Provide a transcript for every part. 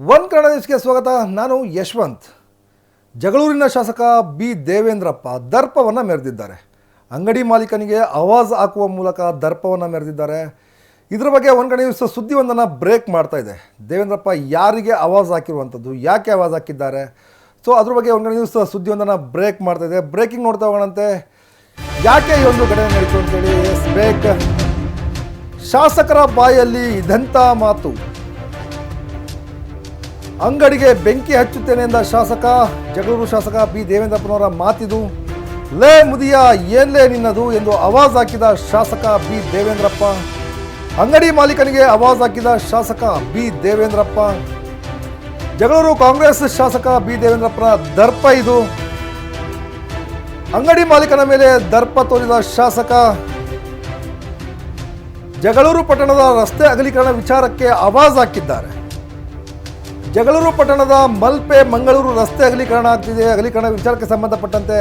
One Kannada ನ್ಯೂಸ್ಗೆ ಸ್ವಾಗತ. ನಾನು ಯಶವಂತ್. ಜಗಳೂರಿನ ಶಾಸಕ ಬಿ. ದೇವೇಂದ್ರಪ್ಪ ದರ್ಪವನ್ನು ಮೆರೆದಿದ್ದಾರೆ. ಅಂಗಡಿ ಮಾಲೀಕನಿಗೆ ಆವಾಜ್ ಹಾಕುವ ಮೂಲಕ ದರ್ಪವನ್ನು ಮೆರೆದಿದ್ದಾರೆ. ಇದರ ಬಗ್ಗೆ ಒನ್ ಕಡೆ ನ್ಯೂಸ್ ಸುದ್ದಿಯೊಂದನ್ನು ಬ್ರೇಕ್ ಮಾಡ್ತಾ ಇದೆ. ದೇವೇಂದ್ರಪ್ಪ ಯಾರಿಗೆ ಆವಾಜ್ ಹಾಕಿರುವಂಥದ್ದು, ಯಾಕೆ ಆವಾಜ್ ಹಾಕಿದ್ದಾರೆ? ಸೊ ಅದ್ರ ಬಗ್ಗೆ ಒನ್ ಕಡೆ ನ್ಯೂಸ್ ಸುದ್ದಿಯೊಂದನ್ನು ಬ್ರೇಕ್ ಮಾಡ್ತಾ ಇದೆ. ಬ್ರೇಕಿಂಗ್ ನೋಡ್ತಾ ಹೋಗೋಣಂತೆ. ಯಾಕೆ ಈ ಒಂದು ಘಟನೆ ನಡೀತು ಅಂತೇಳಿ ಬ್ರೇಕ್ ಶಾಸಕರ ಬಾಯಲ್ಲಿ ಇದೆಂಥ ಮಾತು. ಅಂಗಡಿಗೆ ಬೆಂಕಿ ಹಚ್ಚುತ್ತೇನೆ ಎಂದ ಶಾಸಕ, ಜಗಳೂರು ಶಾಸಕ ಬಿ. ದೇವೇಂದ್ರಪ್ಪನವರ ಮಾತಿದು, ಲೇ ಮುದಿಯ ಏನ್ಲೇ ನಿನ್ನದು? ಎಂದು ಆವಾಜ್ ಹಾಕಿದ ಶಾಸಕ ಬಿ. ದೇವೇಂದ್ರಪ್ಪ. ಅಂಗಡಿ ಮಾಲೀಕನಿಗೆ ಆವಾಜ್ ಹಾಕಿದ ಶಾಸಕ ಬಿ. ದೇವೇಂದ್ರಪ್ಪ. ಜಗಳೂರು ಕಾಂಗ್ರೆಸ್ ಶಾಸಕ ಬಿ. ದೇವೇಂದ್ರಪ್ಪನ ದರ್ಪ ಇದು. ಅಂಗಡಿ ಮಾಲೀಕನ ಮೇಲೆ ದರ್ಪ ತೋರಿದ ಶಾಸಕ, ಜಗಳೂರು ಪಟ್ಟಣದ ರಸ್ತೆ ಅಗಲೀಕರಣ ವಿಚಾರಕ್ಕೆ ಆವಾಜ್ ಹಾಕಿದ್ದಾರೆ. ಜಗಳೂರು ಪಟ್ಟಣದ ಮಲ್ಪೆ ಮಂಗಳೂರು ರಸ್ತೆ ಅಗಲೀಕರಣ ಆಗ್ತಿದೆ. ಅಗಲೀಕರಣ ವಿಚಾರಕ್ಕೆ ಸಂಬಂಧಪಟ್ಟಂತೆ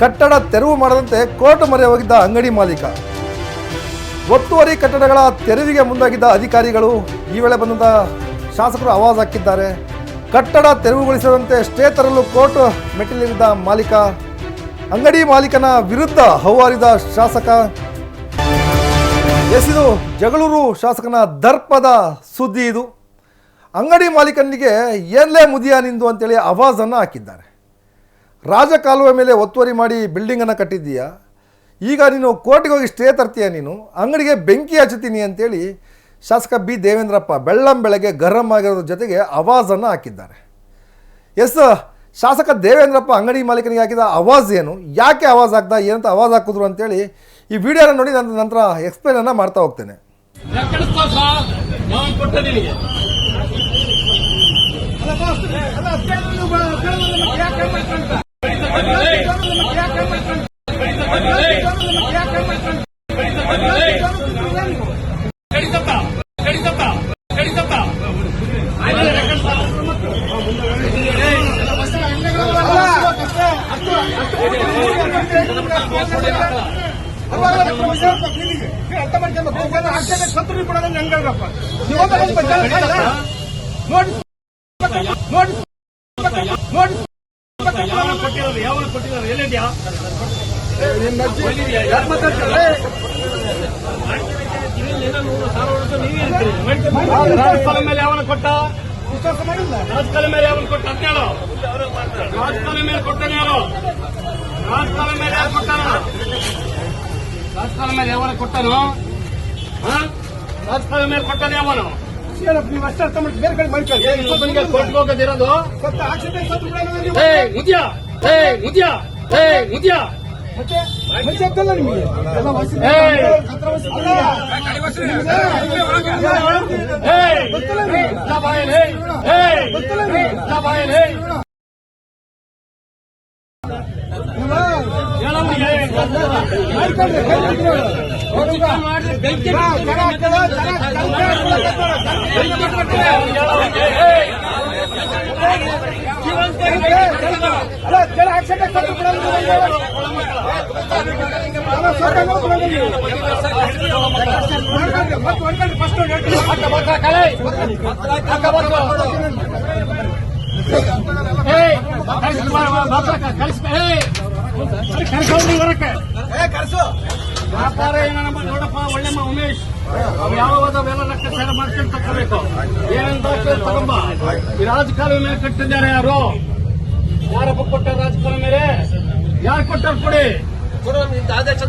ಕಟ್ಟಡ ತೆರವು ಮಾಡದಂತೆ ಕೋರ್ಟ್ ಮೊರೆ ಹೋಗಿದ್ದ ಅಂಗಡಿ ಮಾಲೀಕ. ಒತ್ತುವರಿ ಕಟ್ಟಡಗಳ ತೆರವಿಗೆ ಮುಂದಾಗಿದ್ದ ಅಧಿಕಾರಿಗಳು ಈ ವೇಳೆ ಬಂದಂತ ಶಾಸಕರು ಆವಾಜ್ ಹಾಕಿದ್ದಾರೆ. ಕಟ್ಟಡ ತೆರವುಗೊಳಿಸದಂತೆ ಸ್ಟೇ ತರಲು ಕೋರ್ಟ್ ಮೆಟ್ಟಿಲಿದ್ದ ಮಾಲೀಕ. ಅಂಗಡಿ ಮಾಲೀಕನ ವಿರುದ್ಧ ಹೌವಾರಿದ ಶಾಸಕ. ಎಸಿದು ಜಗಳೂರು ಶಾಸಕನ ದರ್ಪದ ಸುದ್ದಿ ಇದು. ಅಂಗಡಿ ಮಾಲೀಕನಿಗೆ ಏನ್ಲೇ ಮುದಿಯ ನಿಂದು ಅಂತೇಳಿ ಆವಾಜನ್ನು ಹಾಕಿದ್ದಾರೆ. ರಾಜಕಾಲುವೆ ಮೇಲೆ ಒತ್ತುವರಿ ಮಾಡಿ ಬಿಲ್ಡಿಂಗನ್ನು ಕಟ್ಟಿದ್ದೀಯಾ? ಈಗ ನೀನು ಕೋರ್ಟಿಗೆ ಹೋಗಿ ಸ್ಟೇ ತರ್ತೀಯ ನೀನು? ಅಂಗಡಿಗೆ ಬೆಂಕಿ ಹಚ್ಚುತ್ತೀನಿ ಅಂತೇಳಿ ಶಾಸಕ ಬಿ. ದೇವೇಂದ್ರಪ್ಪ ಬೆಳ್ಳಂ ಬೆಳಗ್ಗೆ ಗರಂ ಆಗಿರೋದ್ರ ಜೊತೆಗೆ ಆವಾಜನ್ನು ಹಾಕಿದ್ದಾರೆ. ಎಸ್, ಶಾಸಕ ದೇವೇಂದ್ರಪ್ಪ ಅಂಗಡಿ ಮಾಲೀಕನಿಗೆ ಹಾಕಿದ ಆವಾಜ್ ಏನು? ಯಾಕೆ ಆವಾಜ್ ಹಾಕ್ದ? ಏನಂತ ಆವಾಜ್ ಹಾಕಿದ್ರು ಅಂತೇಳಿ ಈ ವಿಡಿಯೋನ ನೋಡಿ ನನ್ನ ನಂತರ ಎಕ್ಸ್ಪ್ಲೇನನ್ನು ಮಾಡ್ತಾ ಹೋಗ್ತೇನೆ. ಎಕ್ಕಡಿಸ್ಕೋ ಸಾರ್ ನಾನು ಕೊಟ್ಟೆ ನಿನಗೆ ಕಡಿತಪ್ಪ ಕಡಿತಪ್ಪ ಕಡಿತಪ್ಪ ರಾಜಕಾಲ ಮೇಲೆ ಯಾವನ ಕೊಟ್ಟ? ರಾಜಕಾಲ ಮೇಲೆ ಯಾವನ ಕೊಟ್ಟ? ಅಂತ ಹೇಳು. ರಾಜಕಾಲ ಮೇಲೆ ಕೊಟ್ಟಾನೆ ಯಾರು? ರಾಜಕಾಲ ಮೇಲೆ ಯಾರು ಕೊಟ್ಟಾನ ರಾಜಕಾಲ ಮೇಲೆ ಯಾವನ ಕೊಟ್ಟನು? ರಾಜಕಾಲ ಮೇಲೆ ಕೊಟ್ಟಾನೆ ಯಾವನು? ನೀವು ಅಷ್ಟೇ ಅರ್ಥ ಮಾಡಿ ಬೇರೆ ಕಡೆ ಮಾಡ್ಕೊಳ್ಳಿ. ಏನ್ ಇನ್ನೊಬ್ಬನಿಗೆ ಕೊಟ್ಟು ಹೋಗೋದಿರೋದು? ಸ್ವಲ್ಪ ಆಕ್ಸಿಡೆಂಟ್ ಸತ್ತು ಬಿಡೋಣ ನೀವು. ಮುದ್ಯ! ಏ ಮುದ್ಯ! ಏ ಮುದ್ಯ! ಮತ್ತೆ ಮತ್ತೆ ಆಗ್ತಲ್ಲ ನಿಮಗೆ? ಎಲ್ಲ ವಯಸ್ಸಿನ ಏ ಹತ್ರ ಏಯ್ ಕೈ ಬಿಟ್ಬಿಡು. ಚಿಕ್ಕ ಮಾಡ್ರಿ, ಬೆಂಕಿ ವ್ಯಾಪಾರ ಏನಮ್ಮ ನೋಡಪ್ಪ, ಒಳ್ಳೆ ಉಮೇಶ್. ಅವ್ ಯಾವಾಗ ಅವೆಲ್ಲ ಲೆಕ್ಕಾಚಾರ ಮಾಡ್ಕೊಂಡು ತಗೋಬೇಕು ಏನೇನು ದಾಖಲೆ ತಗೊಂಬ. ಈ ರಾಜಕಾಲುವೆ ಮೇಲೆ ಕಟ್ಟಿದ್ದಾರೆ ಯಾರು? ಯಾರಪ್ಪ ಕೊಟ್ಟ ರಾಜಕಾಲುವೆ ಮೇಲೆ? ಯಾರು ಕೊಟ್ಟಾರು ಕೊಡಿ? ಆದೇಶ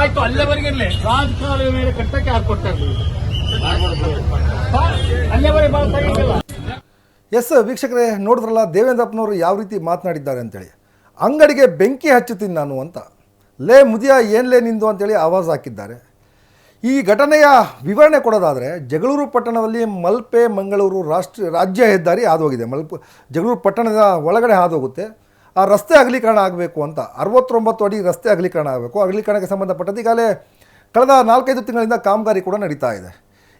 ಆಯ್ತು ಅಲ್ಲೇವರೆಗೆ ಇರ್ಲಿ ರಾಜಕಾಲುವೆ ಮೇಲೆ ಕಟ್ಟಕ್ಕೆ ಯಾರು ಕೊಟ್ಟಾರು? ಅಲ್ಲೇವರೆಗೆ ಭಾಳ ತಗೊಂಡಿಲ್ಲ ಎಸ್, ವೀಕ್ಷಕರೇ, ನೋಡಿದ್ರಲ್ಲ, ದೇವೇಂದ್ರಪ್ಪನವರು ಯಾವ ರೀತಿ ಮಾತನಾಡಿದ್ದಾರೆ ಅಂತೇಳಿ. ಅಂಗಡಿಗೆ ಬೆಂಕಿ ಹಚ್ಚುತ್ತೀನಿ ನಾನು ಅಂತ. ಲೇ ಮುದಿಯ ಏನ್ಲೇ ನಿಂದು ಅಂತೇಳಿ ಆವಾಜ್ ಹಾಕಿದ್ದಾರೆ. ಈ ಘಟನೆಯ ವಿವರಣೆ ಕೊಡೋದಾದರೆ, ಜಗಳೂರು ಪಟ್ಟಣದಲ್ಲಿ ಮಲ್ಪೆ ಮಂಗಳೂರು ರಾಷ್ಟ್ರೀಯ ರಾಜ್ಯ ಹೆದ್ದಾರಿ ಹಾದೋಗಿದೆ. ಮಲ್ಪ, ಜಗಳೂರು ಪಟ್ಟಣದ ಒಳಗಡೆ ಹಾದೋಗುತ್ತೆ. ಆ ರಸ್ತೆ ಅಗಲೀಕರಣ ಆಗಬೇಕು ಅಂತ, ಅರವತ್ತೊಂಬತ್ತು ಅಡಿ ರಸ್ತೆ ಅಗಲೀಕರಣ ಆಗಬೇಕು. ಅಗಲೀಕರಣಕ್ಕೆ ಸಂಬಂಧಪಟ್ಟಂತೆ ಈಗಾಗಲೇ ಕಳೆದ ನಾಲ್ಕೈದು ತಿಂಗಳಿಂದ ಕಾಮಗಾರಿ ಕೂಡ ನಡೀತಾ ಇದೆ.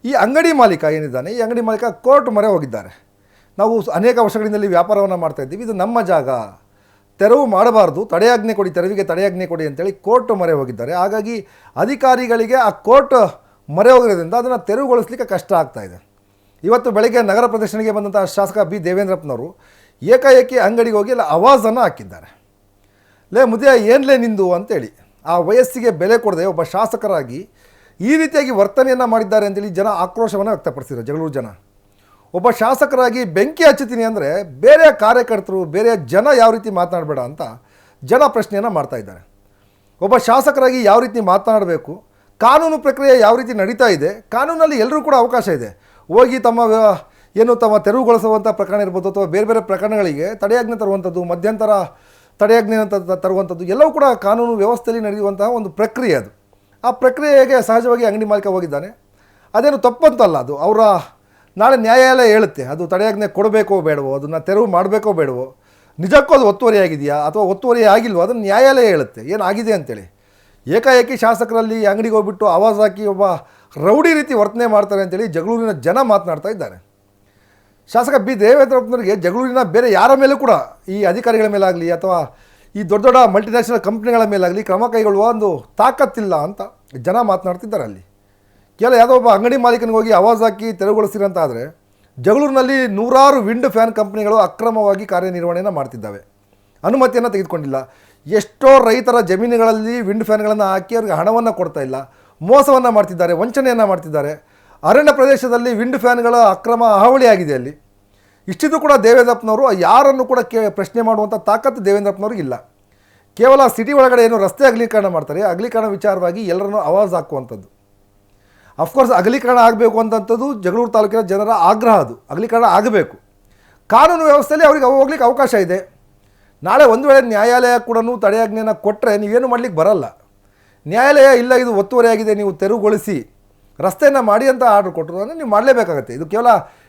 ಈ ಅಂಗಡಿ ಮಾಲೀಕ ಏನಿದ್ದಾನೆ? ಈ ಅಂಗಡಿ ಮಾಲೀಕ ಕೋರ್ಟ್ ಮೊರೆ ಹೋಗಿದ್ದಾರೆ. ನಾವು ಅನೇಕ ವರ್ಷಗಳಿಂದಲೇ ವ್ಯಾಪಾರವನ್ನು ಮಾಡ್ತಾಯಿದ್ದೀವಿ ಇದು ನಮ್ಮ ಜಾಗ. ತೆರವು ಮಾಡಬಾರ್ದು, ತಡೆಯಾಜ್ಞೆ ಕೊಡಿ, ತೆರವಿಗೆ ತಡೆಯಾಜ್ಞೆ ಕೊಡಿ ಅಂತೇಳಿ ಕೋರ್ಟ್ ಮೊರೆ ಹೋಗಿದ್ದಾರೆ. ಹಾಗಾಗಿ ಅಧಿಕಾರಿಗಳಿಗೆ ಆ ಕೋರ್ಟ್ ಮೊರೆ ಹೋಗಿರೋದ್ರಿಂದ ಅದನ್ನು ತೆರವುಗೊಳಿಸಲಿಕ್ಕೆ ಕಷ್ಟ ಆಗ್ತಾ ಇದೆ. ಇವತ್ತು ಬೆಳಗ್ಗೆ ನಗರ ಪ್ರದರ್ಶನಕ್ಕೆ ಬಂದಂಥ ಶಾಸಕ ಬಿ. ದೇವೇಂದ್ರಪ್ಪನವರು ಏಕಾಏಕಿ ಅಂಗಡಿಗೆ ಹೋಗಿ ಅಲ್ಲಿ ಆವಾಜನ್ನು ಹಾಕಿದ್ದಾರೆ. ಲೇ ಮುದಿಯ ಏನ್ಲೇ ನಿಂದು ಅಂತೇಳಿ ಆ ವಯಸ್ಸಿಗೆ ಬೆಲೆ ಕೊಡದೆ ಒಬ್ಬ ಶಾಸಕರಾಗಿ ಈ ರೀತಿಯಾಗಿ ವರ್ತನೆಯನ್ನು ಮಾಡಿದ್ದಾರೆ ಅಂತೇಳಿ ಜನ ಆಕ್ರೋಶವನ್ನು ವ್ಯಕ್ತಪಡಿಸಿದ್ರು ಜಗಳೂರು ಜನ. ಒಬ್ಬ ಶಾಸಕರಾಗಿ ಬೆಂಕಿ ಹಚ್ಚುತ್ತೀನಿ ಅಂದರೆ ಬೇರೆ ಕಾರ್ಯಕರ್ತರು, ಬೇರೆ ಜನ ಯಾವ ರೀತಿ ಮಾತನಾಡಬೇಡ ಅಂತ ಜನ ಪ್ರಶ್ನೆಯನ್ನು ಮಾಡ್ತಾ ಇದ್ದಾರೆ. ಒಬ್ಬ ಶಾಸಕರಾಗಿ ಯಾವ ರೀತಿ ಮಾತನಾಡಬೇಕು, ಕಾನೂನು ಪ್ರಕ್ರಿಯೆ ಯಾವ ರೀತಿ ನಡೀತಾ ಇದೆ, ಕಾನೂನಲ್ಲಿ ಎಲ್ಲರೂ ಕೂಡ ಅವಕಾಶ ಇದೆ. ಹೋಗಿ ತಮ್ಮ ಏನು ತಮ್ಮ ತೆರವುಗೊಳಿಸುವಂಥ ಪ್ರಕರಣ ಇರ್ಬೋದು ಅಥವಾ ಬೇರೆ ಬೇರೆ ಪ್ರಕರಣಗಳಿಗೆ ತಡೆಯಾಜ್ಞೆ ತರುವಂಥದ್ದು, ಮಧ್ಯಂತರ ತಡೆಯಾಜ್ಞೆ ಅಂತ ತರುವಂಥದ್ದು, ಎಲ್ಲವೂ ಕೂಡ ಕಾನೂನು ವ್ಯವಸ್ಥೆಯಲ್ಲಿ ನಡೆಯುವಂತಹ ಒಂದು ಪ್ರಕ್ರಿಯೆ ಅದು. ಆ ಪ್ರಕ್ರಿಯೆಗೆ ಸಹಜವಾಗಿ ಅಂಗಡಿ ಮಾಲೀಕ ಹೋಗಿದ್ದಾನೆ. ಅದೇನು ತಪ್ಪಂತಲ್ಲ ಅದು. ಅವರ ನಾಳೆ ನ್ಯಾಯಾಲಯ ಹೇಳುತ್ತೆ, ಅದು ತಡೆಯಾಜ್ಞೆ ಕೊಡಬೇಕೋ ಬೇಡವೋ, ಅದನ್ನು ತೆರವು ಮಾಡಬೇಕೋ ಬೇಡವೋ, ನಿಜಕ್ಕೂ ಅದು ಒತ್ತುವರಿ ಆಗಿದೆಯಾ ಅಥವಾ ಒತ್ತುವರಿ ಆಗಿಲ್ವೋ ಅದನ್ನು ನ್ಯಾಯಾಲಯ ಹೇಳುತ್ತೆ. ಏನಾಗಿದೆ ಅಂತೇಳಿ. ಏಕಾಏಕಿ ಶಾಸಕರಲ್ಲಿ ಅಂಗಡಿಗೆ ಹೋಗ್ಬಿಟ್ಟು ಆವಾಜ್ ಹಾಕಿ ಒಬ್ಬ ರೌಡಿ ರೀತಿ ವರ್ತನೆ ಮಾಡ್ತಾರೆ ಅಂತೇಳಿ ಜಗಳೂರಿನ ಜನ ಮಾತನಾಡ್ತಾ ಇದ್ದಾರೆ. ಶಾಸಕ ಬಿ. ದೇವೇಂದ್ರಪ್ಪನವರಿಗೆ ಜಗಳೂರಿನ ಬೇರೆ ಯಾರ ಮೇಲೂ ಕೂಡ ಈ ಅಧಿಕಾರಿಗಳ ಮೇಲಾಗಲಿ ಅಥವಾ ಈ ದೊಡ್ಡ ದೊಡ್ಡ ಮಲ್ಟಿನ್ಯಾಷನಲ್ ಕಂಪ್ನಿಗಳ ಮೇಲಾಗಲಿ ಕ್ರಮ ಕೈಗೊಳ್ಳುವ ಒಂದು ತಾಕತ್ತಿಲ್ಲ ಅಂತ ಜನ ಮಾತನಾಡ್ತಿದ್ದಾರೆ ಅಲ್ಲಿ. ಕೇವಲ ಯಾವುದೋ ಒಬ್ಬ ಅಂಗಡಿ ಮಾಲೀಕನಿಗೆ ಹೋಗಿ ಆವಾಜ್ ಹಾಕಿ ತೆರವುಗೊಳಿಸಿರಂತಾದರೆ ಜಗಳೂರಿನಲ್ಲಿ ನೂರಾರು ವಿಂಡ್ ಫ್ಯಾನ್ ಕಂಪ್ನಿಗಳು ಅಕ್ರಮವಾಗಿ ಕಾರ್ಯನಿರ್ವಹಣೆಯನ್ನು ಮಾಡ್ತಿದ್ದಾವೆ. ಅನುಮತಿಯನ್ನು ತೆಗೆದುಕೊಂಡಿಲ್ಲ. ಎಷ್ಟೋ ರೈತರ ಜಮೀನುಗಳಲ್ಲಿ ವಿಂಡ್ ಫ್ಯಾನ್ಗಳನ್ನು ಹಾಕಿ ಅವ್ರಿಗೆ ಹಣವನ್ನು ಕೊಡ್ತಾ ಇಲ್ಲ. ಮೋಸವನ್ನು ಮಾಡ್ತಿದ್ದಾರೆ, ವಂಚನೆಯನ್ನು ಮಾಡ್ತಿದ್ದಾರೆ. ಅರಣ್ಯ ಪ್ರದೇಶದಲ್ಲಿ ವಿಂಡ್ ಫ್ಯಾನ್ಗಳ ಅಕ್ರಮ ಹಾವಳಿ ಆಗಿದೆ ಅಲ್ಲಿ. ಇಷ್ಟಿದ್ದು ಕೂಡ ದೇವೇಂದ್ರಪ್ಪನವರು ಯಾರನ್ನು ಕೂಡ ಕೇ, ಪ್ರಶ್ನೆ ಮಾಡುವಂಥ ತಾಕತ್ತು ದೇವೇಂದ್ರಪ್ಪನವ್ರಿಗೆ ಇಲ್ಲ. ಕೇವಲ ಸಿಟಿ ಒಳಗಡೆ ಏನು ರಸ್ತೆ ಅಗಲೀಕರಣ ಮಾಡ್ತಾರೆ, ಅಗಲೀಕರಣ ವಿಚಾರವಾಗಿ ಎಲ್ಲರನ್ನೂ ಆವಾಜ್ ಹಾಕುವಂಥದ್ದು. ಅಫ್ಕೋರ್ಸ್ ಅಗಲೀಕರಣ ಆಗಬೇಕು ಅಂತಂಥದ್ದು ಜಗಳೂರು ತಾಲೂಕಿನ ಜನರ ಆಗ್ರಹ ಅದು. ಅಗಲೀಕರಣ ಆಗಬೇಕು. ಕಾನೂನು ವ್ಯವಸ್ಥೆಯಲ್ಲಿ ಅವ್ರಿಗೆ ಹೋಗ್ಲಿಕ್ಕೆ ಅವಕಾಶ ಇದೆ. ನಾಳೆ ಒಂದು ವೇಳೆ ನ್ಯಾಯಾಲಯ ಕೂಡ ತಡೆಯಾಜ್ಞೆಯನ್ನು ಕೊಟ್ಟರೆ ನೀವೇನು ಮಾಡಲಿಕ್ಕೆ ಬರಲ್ಲ. ನ್ಯಾಯಾಲಯ ಇಲ್ಲ, ಇದು ಒತ್ತುವರಿಯಾಗಿದೆ ನೀವು ತೆರವುಗೊಳಿಸಿ, ರಸ್ತೆಯನ್ನು ಮಾಡಿ ಅಂತ ಆರ್ಡರ್ ಕೊಟ್ಟರು ಅಂದರೆ ನೀವು ಮಾಡಲೇಬೇಕಾಗತ್ತೆ. ಇದು ಕೇವಲ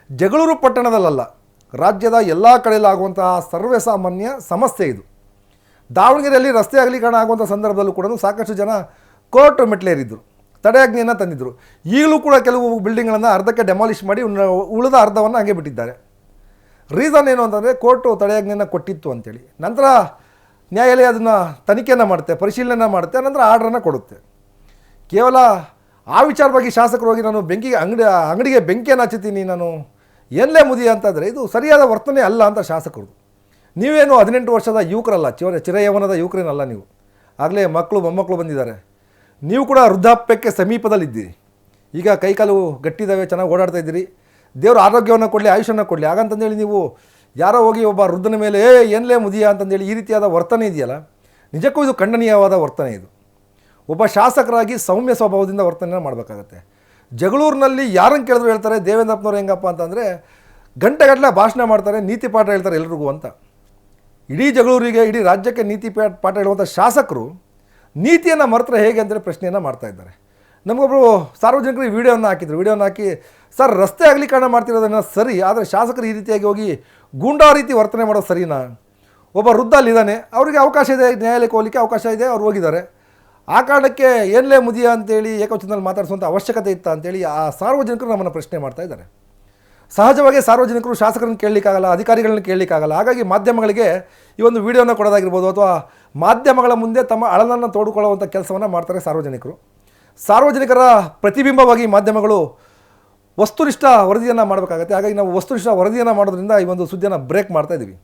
ಜಗಳೂರು ಪಟ್ಟಣದಲ್ಲ ರಾಜ್ಯದ ಎಲ್ಲ ಕಡೆಯಲ್ಲಾಗುವಂತಹ ಸರ್ವೇ ಸಾಮಾನ್ಯ ಸಮಸ್ಯೆ ಇದು. ದಾವಣಗೆರೆಯಲ್ಲಿ ರಸ್ತೆ ಅಗಲೀಕರಣ ಆಗುವಂಥ ಸಂದರ್ಭದಲ್ಲೂ ಕೂಡ ಸಾಕಷ್ಟು ಜನ ಕೋರ್ಟ್ ಮೆಟ್ಲೇರಿದ್ದರು ತಡೆಯಾಜ್ಞೆಯನ್ನು ತಂದಿದ್ದರು ಈಗಲೂ ಕೂಡ ಕೆಲವು ಬಿಲ್ಡಿಂಗ್ಗಳನ್ನು ಅರ್ಧಕ್ಕೆ ಡೆಮಾಲಿಷ್ ಮಾಡಿ ಉಳಿದ ಅರ್ಧವನ್ನು ಹಾಗೆ ಬಿಟ್ಟಿದ್ದಾರೆ. ರೀಸನ್ ಏನು ಅಂತಂದರೆ ಕೋರ್ಟು ತಡೆಯಾಜ್ಞೆಯನ್ನು ಕೊಟ್ಟಿತ್ತು ಅಂತೇಳಿ. ನಂತರ ನ್ಯಾಯಾಲಯ ಅದನ್ನು ತನಿಖೆಯನ್ನು ಮಾಡುತ್ತೆ ಪರಿಶೀಲನೆ ಮಾಡುತ್ತೆ ನಂತರ ಆರ್ಡ್ರನ್ನು ಕೊಡುತ್ತೆ. ಕೇವಲ ಆ ವಿಚಾರವಾಗಿ ಶಾಸಕರು ಹೋಗಿ ನಾನು ಬೆಂಕಿಗೆ ಅಂಗಡಿ, ಅಂಗಡಿಗೆ ಬೆಂಕಿಯನ್ನು ಹಚ್ಚುತ್ತೀನಿ, ನಾನು ಎಲ್ಲೇ ಮುದಿ ಅಂತಂದರೆ ಇದು ಸರಿಯಾದ ವರ್ತನೆ ಅಲ್ಲ ಅಂತ ಶಾಸಕರು ನೀವೇನು ಹದಿನೆಂಟು ವರ್ಷದ ಯುವಕರಲ್ಲ ಚಿರ ಚಿರಯವನದ ಯುವಕರೇನಲ್ಲ ನೀವು. ಆಗಲೇ ಮಕ್ಕಳು, ಮೊಮ್ಮಕ್ಕಳು ಬಂದಿದ್ದಾರೆ. ನೀವು ಕೂಡ ವೃದ್ಧಾಪ್ಯಕ್ಕೆ ಸಮೀಪದಲ್ಲಿದ್ದೀರಿ. ಈಗ ಕೈಕಾಲು ಗಟ್ಟಿದ್ದಾವೆ ಚೆನ್ನಾಗಿ ಓಡಾಡ್ತಾ ಇದ್ದೀರಿ. ದೇವರು ಆರೋಗ್ಯವನ್ನು ಕೊಡಲಿ ಆಯುಷನ್ನು ಕೊಡಲಿ. ಹಾಗಂತಂದೇಳಿ ನೀವು ಯಾರೋ ಹೋಗಿ ಒಬ್ಬ ವೃದ್ಧನ ಮೇಲೆ, ಏ, ಏನ್ಲೇ ಮುದಿಯ? ಅಂತಂದೇಳಿ ಈ ರೀತಿಯಾದ ವರ್ತನೆ ಇದೆಯಲ್ಲ, ನಿಜಕ್ಕೂ ಇದು ಖಂಡನೀಯವಾದ ವರ್ತನೆ ಇದು. ಒಬ್ಬ ಶಾಸಕರಾಗಿ ಸೌಮ್ಯ ಸ್ವಭಾವದಿಂದ ವರ್ತನೆ ಮಾಡಬೇಕಾಗತ್ತೆ. ಜಗಳೂರಿನಲ್ಲಿ ಯಾರನ್ನು ಕೇಳಿದ್ರು ಹೇಳ್ತಾರೆ, ದೇವೇಂದ್ರಪ್ಪನವ್ರು ಹೆಂಗಪ್ಪ? ಅಂತಂದರೆ ಗಂಟೆಗಟ್ಟಲೆ ಭಾಷಣ ಮಾಡ್ತಾರೆ, ನೀತಿ ಪಾಠ ಹೇಳ್ತಾರೆ ಎಲ್ರಿಗೂ ಅಂತ. ಇಡೀ ಜಗಳೂರಿಗೆ, ಇಡೀ ರಾಜ್ಯಕ್ಕೆ ನೀತಿ ಪಾಠ ಹೇಳುವಂಥ ಶಾಸಕರು ನೀತಿಯನ್ನು ಮರೆತರೆ ಹೇಗೆ ಅಂತೇಳಿ ಪ್ರಶ್ನೆಯನ್ನು ಮಾಡ್ತಾ ಇದ್ದಾರೆ. ನಮಗೊಬ್ಬರು ಸಾರ್ವಜನಿಕರು ಈ ವಿಡಿಯೋನ ಹಾಕಿದ್ರು. ವಿಡಿಯೋನ ಹಾಕಿ, ಸರ್, ರಸ್ತೆ ಅಗಲೀಕರಣ ಮಾಡ್ತಿರೋದನ್ನು ಸರಿ, ಆದರೆ ಶಾಸಕರು ಈ ರೀತಿಯಾಗಿ ಹೋಗಿ ಗೂಂಡಾ ರೀತಿ ವರ್ತನೆ ಮಾಡೋದು ಸರಿನಾ? ಒಬ್ಬ ವೃದ್ಧ ಅಲ್ಲಿದ್ದಾನೆ ಅವರಿಗೆ ಅವಕಾಶ ಇದೆ, ನ್ಯಾಯಾಲಯಕ್ಕೆ ಹೋಗಲಿಕ್ಕೆ ಅವಕಾಶ ಇದೆ, ಅವ್ರು ಹೋಗಿದ್ದಾರೆ. ಆ ಕಾರಣಕ್ಕೆ ಏನ್ಲೇ ಮುದಿಯ ಅಂತೇಳಿ ಏಕವಚನದಲ್ಲಿ ಮಾತಾಡಿಸುವಂಥ ಅವಶ್ಯಕತೆ ಇತ್ತ ಅಂತೇಳಿ ಆ ಸಾರ್ವಜನಿಕರು ನಮ್ಮನ್ನು ಪ್ರಶ್ನೆ ಮಾಡ್ತಾ ಇದ್ದಾರೆ. ಸಹಜವಾಗಿ ಸಾರ್ವಜನಿಕರು ಶಾಸಕರನ್ನು ಕೇಳಲಿಕ್ಕಾಗಲ್ಲ, ಅಧಿಕಾರಿಗಳನ್ನ ಕೇಳಲಿಕ್ಕಾಗಲ್ಲ. ಹಾಗಾಗಿ ಮಾಧ್ಯಮಗಳಿಗೆ ಈ ಒಂದು ವಿಡಿಯೋನ ಕೊಡೋದಾಗಿರ್ಬೋದು ಅಥವಾ ಮಾಧ್ಯಮಗಳ ಮುಂದೆ ತಮ್ಮ ಅಳಲನ್ನು ತೋಡಿಕೊಳ್ಳುವಂಥ ಕೆಲಸವನ್ನು ಮಾಡ್ತಾರೆ ಸಾರ್ವಜನಿಕರು. ಸಾರ್ವಜನಿಕರ ಪ್ರತಿಬಿಂಬವಾಗಿ ಮಾಧ್ಯಮಗಳು ವಸ್ತುನಿಷ್ಠ ವರದಿಯನ್ನು ಮಾಡಬೇಕಾಗತ್ತೆ. ಹಾಗಾಗಿ ನಾವು ವಸ್ತುನಿಷ್ಠ ವರದಿಯನ್ನು ಮಾಡೋದ್ರಿಂದ ಈ ಒಂದು ಸುದ್ದಿಯನ್ನು ಬ್ರೇಕ್ ಮಾಡ್ತಾ ಇದ್ದೀವಿ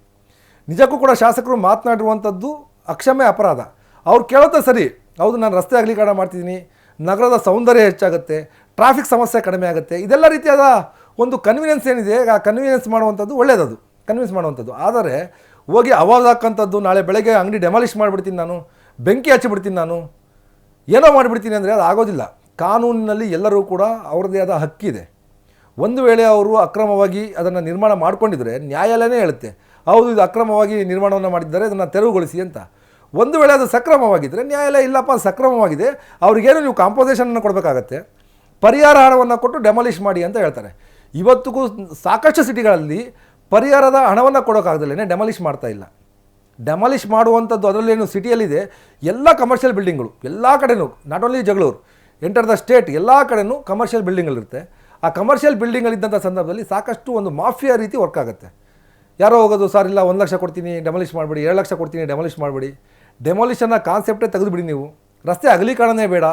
ನಿಜಕ್ಕೂ ಕೂಡ ಶಾಸಕರು ಮಾತನಾಡಿರುವಂಥದ್ದು ಅಕ್ಷಮ್ಯ ಅಪರಾಧ. ಅವ್ರು ಕೇಳೋದೇ ಸರಿ. ಹೌದು, ನಾನು ರಸ್ತೆ ಅಗಲೀಕರಣ ಮಾಡ್ತಿದ್ದೀನಿ. ನಗರದ ಸೌಂದರ್ಯ ಹೆಚ್ಚಾಗುತ್ತೆ. ಟ್ರಾಫಿಕ್ ಸಮಸ್ಯೆ ಕಡಿಮೆ ಆಗುತ್ತೆ. ಇದೆಲ್ಲ ರೀತಿಯಾದ ಒಂದು ಕನ್ವೀನಿಯನ್ಸ್ ಏನಿದೆ, ಆ ಕನ್ವೀನಿಯನ್ಸ್ ಮಾಡುವಂಥದ್ದು ಒಳ್ಳೆಯದದು ಕನ್ವಿನ್ಸ್ ಮಾಡುವಂಥದ್ದು ಆದರೆ ಹೋಗಿ ಅವಾಜ್ ಹಾಕೋಂಥದ್ದು, ನಾಳೆ ಬೆಳಗ್ಗೆ ಅಂಗಡಿ ಡೆಮಾಲಿಷ್ ಮಾಡಿಬಿಡ್ತೀನಿ ನಾನು, ಬೆಂಕಿ ಹಚ್ಚಿಬಿಡ್ತೀನಿ ನಾನು, ಏನೋ ಮಾಡಿಬಿಡ್ತೀನಿ ಅಂದರೆ ಅದು ಆಗೋದಿಲ್ಲ. ಕಾನೂನಿನಲ್ಲಿ ಎಲ್ಲರೂ ಕೂಡ ಅವರದೇ ಆದ ಹಕ್ಕಿದೆ ಒಂದು ವೇಳೆ ಅವರು ಅಕ್ರಮವಾಗಿ ಅದನ್ನು ನಿರ್ಮಾಣ ಮಾಡಿಕೊಂಡಿದ್ರೆ ನ್ಯಾಯಾಲಯನೇ ಹೇಳುತ್ತೆ, ಹೌದು, ಇದು ಅಕ್ರಮವಾಗಿ ನಿರ್ಮಾಣವನ್ನು ಮಾಡಿದ್ದಾರೆ, ಅದನ್ನು ತೆರವುಗೊಳಿಸಿ ಅಂತ. ಒಂದು ವೇಳೆ ಅದು ಸಕ್ರಮವಾಗಿದ್ದರೆ ನ್ಯಾಯಾಲಯ, ಇಲ್ಲಪ್ಪ ಸಕ್ರಮವಾಗಿದೆ, ಅವ್ರಿಗೇನು ನೀವು ಕಾಂಪೋಸೇಷನನ್ನು ಕೊಡಬೇಕಾಗತ್ತೆ? ಪರಿಹಾರ ಹಣವನ್ನು ಕೊಟ್ಟು ಡೆಮಾಲಿಷ್ ಮಾಡಿ ಅಂತ ಹೇಳ್ತಾರೆ. ಇವತ್ತಿಗೂ ಸಾಕಷ್ಟು ಸಿಟಿಗಳಲ್ಲಿ ಪರಿಹಾರದ ಹಣವನ್ನು ಕೊಡೋಕ್ಕಾಗದಲ್ಲೇ ಡೆಮಾಲಿಷ್ ಮಾಡ್ತಾ ಇಲ್ಲ. ಡೆಮಾಲಿಷ್ ಮಾಡುವಂಥದ್ದು ಅದರಲ್ಲೇನು ಸಿಟಿಯಲ್ಲಿದೆ, ಎಲ್ಲ ಕಮರ್ಷಿಯಲ್ ಬಿಲ್ಡಿಂಗ್ಗಳು ಎಲ್ಲ ಕಡೆನೂ not only Jagaluru enter the state ಎಲ್ಲ ಕಡೆನೂ ಕಮರ್ಷಿಯಲ್ ಬಿಲ್ಡಿಂಗ್ಗಳಿರುತ್ತೆ ಆ ಕಮರ್ಷಿಯಲ್ ಬಿಲ್ಡಿಂಗ್ಗಳಿದ್ದಂಥ ಸಂದರ್ಭದಲ್ಲಿ ಸಾಕಷ್ಟು ಒಂದು ಮಾಫಿಯಾ ರೀತಿ ವರ್ಕ್ ಆಗುತ್ತೆ. ಯಾರೋ ಹೋಗೋದು, ಸರ್ ಇಲ್ಲ, ಒಂದು ಲಕ್ಷ ಕೊಡ್ತೀನಿ ಡೆಮಾಲಿಷ್ ಮಾಡಿಬಿಡಿ, ಎರಡು ಲಕ್ಷ ಕೊಡ್ತೀನಿ ಡೆಮಾಲಿಷ್ ಮಾಡಿಬಿಡಿ. ಡೆಮಾಲಿಷನ್ನ ಕಾನ್ಸೆಪ್ಟೇ ತೆಗೆದುಬಿಡಿ ನೀವು. ರಸ್ತೆ ಅಗಲೀಕರಣನೇ ಬೇಡ.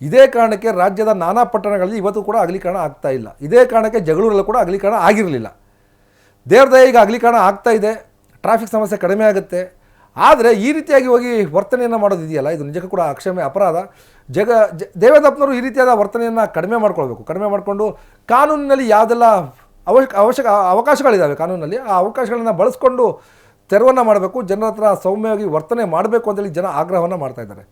ಇದೇ ಕಾರಣಕ್ಕೆ ರಾಜ್ಯದ ನಾನಾ ಪಟ್ಟಣಗಳಲ್ಲಿ ಇವತ್ತು ಕೂಡ ಅಗಲೀಕರಣ ಆಗ್ತಾ ಇಲ್ಲ. ಇದೇ ಕಾರಣಕ್ಕೆ ಜಗಳೂರಲ್ಲೂ ಕೂಡ ಅಗಲೀಕರಣ ಆಗಿರಲಿಲ್ಲ. ದೇವ್ರದಯ ಈಗ ಅಗಲೀಕರಣ ಆಗ್ತಾ ಇದೆ. ಟ್ರಾಫಿಕ್ ಸಮಸ್ಯೆ ಕಡಿಮೆ ಆಗುತ್ತೆ. ಆದರೆ ಈ ರೀತಿಯಾಗಿ ಹೋಗಿ ವರ್ತನೆಯನ್ನು ಮಾಡೋದಿದೆಯಲ್ಲ ಇದು ನಿಜಕ್ಕೂ ಕೂಡ ಅಕ್ಷಮ್ಯ ಅಪರಾಧ. ಜಗ, ಜ, ದೇವೇಂದ್ರಪ್ಪನವರು ಈ ರೀತಿಯಾದ ವರ್ತನೆಯನ್ನು ಕಡಿಮೆ ಮಾಡ್ಕೊಳ್ಬೇಕು. ಕಡಿಮೆ ಮಾಡಿಕೊಂಡು ಕಾನೂನಿನಲ್ಲಿ ಯಾವುದೆಲ್ಲ ಅವಶ್ಯ, ಅವಶ್ಯಕ ಅವಕಾಶಗಳಿದ್ದಾವೆ ಕಾನೂನಿನಲ್ಲಿ, ಆ ಅವಕಾಶಗಳನ್ನು ಬಳಸ್ಕೊಂಡು ತೆರವನ್ನು ಮಾಡಬೇಕು. ಜನರ ಹತ್ರ ಸೌಮ್ಯವಾಗಿ ವರ್ತನೆ ಮಾಡಬೇಕು ಅಂತೇಳಿ ಜನ ಆಗ್ರಹವನ್ನು ಮಾಡ್ತಾ ಇದ್ದಾರೆ.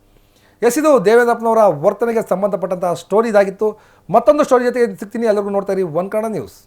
ಎಸ್, ಇದು ದೇವೇಂದ್ರಪ್ಪನವರ ವರ್ತನೆಗೆ ಸಂಬಂಧಪಟ್ಟಂತಹ ಸ್ಟೋರಿ ಇದಾಗಿತ್ತು. ಮತ್ತೊಂದು ಸ್ಟೋರಿ ಜೊತೆಗೆ ಸಿಗ್ತೀನಿ. ಎಲ್ಲರಿಗೂ ನೋಡ್ತಾ ಇರಿ. One Kannada news